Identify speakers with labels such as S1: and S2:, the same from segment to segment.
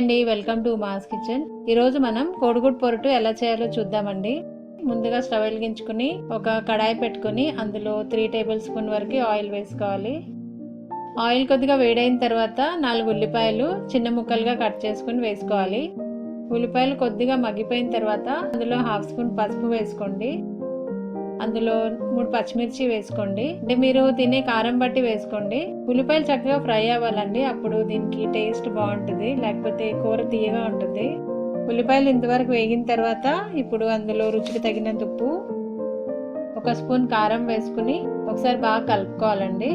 S1: అండి welcome to mass kitchen. ఈరోజు మనం కోడిగుడ్ పొరటు ఎలా చేయాలో చూద్దామండి. ముందుగా స్టవ్ వెలిగించుకుని ఒక కడాయి పెట్టుకుని అందులో త్రీ టేబుల్ స్పూన్ వరకు ఆయిల్ వేసుకోవాలి. ఆయిల్ కొద్దిగా వేడైన తర్వాత నాలుగు ఉల్లిపాయలు చిన్న ముక్కలుగా కట్ చేసుకుని వేసుకోవాలి. ఉల్లిపాయలు కొద్దిగా మగ్గిపోయిన తర్వాత అందులో హాఫ్ స్పూన్ పసుపు వేసుకోండి. అందులో మూడు పచ్చిమిర్చి వేసుకోండి. అంటే మీరు తినే కారం బట్టి వేసుకోండి. ఉల్లిపాయలు చక్కగా ఫ్రై అవ్వాలండి. అప్పుడు దీనికి టేస్ట్ బాగుంటుంది. లేకపోతే కూర తీయగా ఉంటుంది. ఉల్లిపాయలు ఇంతవరకు వేగిన తర్వాత ఇప్పుడు అందులో రుచికి తగినంత ఉప్పు ఒక స్పూన్ కారం వేసుకుని ఒకసారి బాగా కలుపుకోవాలండి.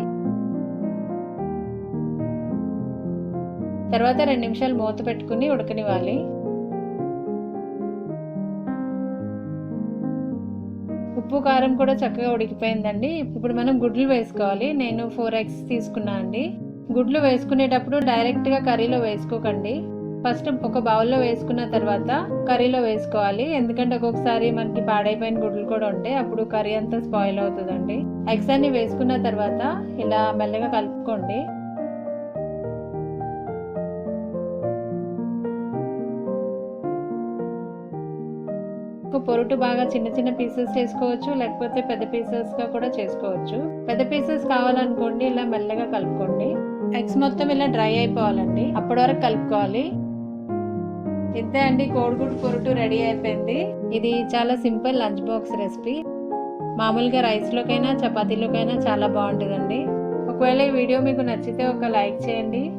S1: తర్వాత రెండు నిమిషాలు మూత పెట్టుకుని ఉడకనివ్వాలి. ఉప్పు కారం కూడా చక్కగా ఉడికిపోయిందండి. ఇప్పుడు మనం గుడ్లు వేసుకోవాలి. నేను ఫోర్ ఎగ్స్ తీసుకున్నా అండి. గుడ్లు వేసుకునేటప్పుడు డైరెక్ట్గా కర్రీలో వేసుకోకండి. ఫస్ట్ ఒక బౌల్లో వేసుకున్న తర్వాత కర్రీలో వేసుకోవాలి. ఎందుకంటే ఒక్కొక్కసారి మనకి పాడైపోయిన గుడ్లు కూడా ఉంటాయి అప్పుడు కర్రీ అంతా స్పాయిల్ అవుతుందండి. ఎగ్స్ అన్ని వేసుకున్న తర్వాత ఇలా మెల్లగా కలుపుకోండి. పొరుటు బాగా చిన్న చిన్న పీసెస్ చేసుకోవచ్చు లేకపోతే పెద్ద పీసెస్గా కూడా చేసుకోవచ్చు. పెద్ద పీసెస్ కావాలనుకోండి ఇలా మెల్లగా కలుపుకోండి. ఎగ్స్ మొత్తం ఇలా డ్రై అయిపోవాలండి. అప్పటి వరకు కలుపుకోవాలి. ఇంతే అండి కోడిగుడ్డు పొరుటు రెడీ అయిపోయింది. ఇది చాలా సింపుల్ లంచ్ బాక్స్ రెసిపీ మామూలుగా రైస్లోకైనా చపాతీలోకైనా చాలా బాగుంటుందండి. ఒకవేళ ఈ వీడియో మీకు నచ్చితే ఒక లైక్ చేయండి.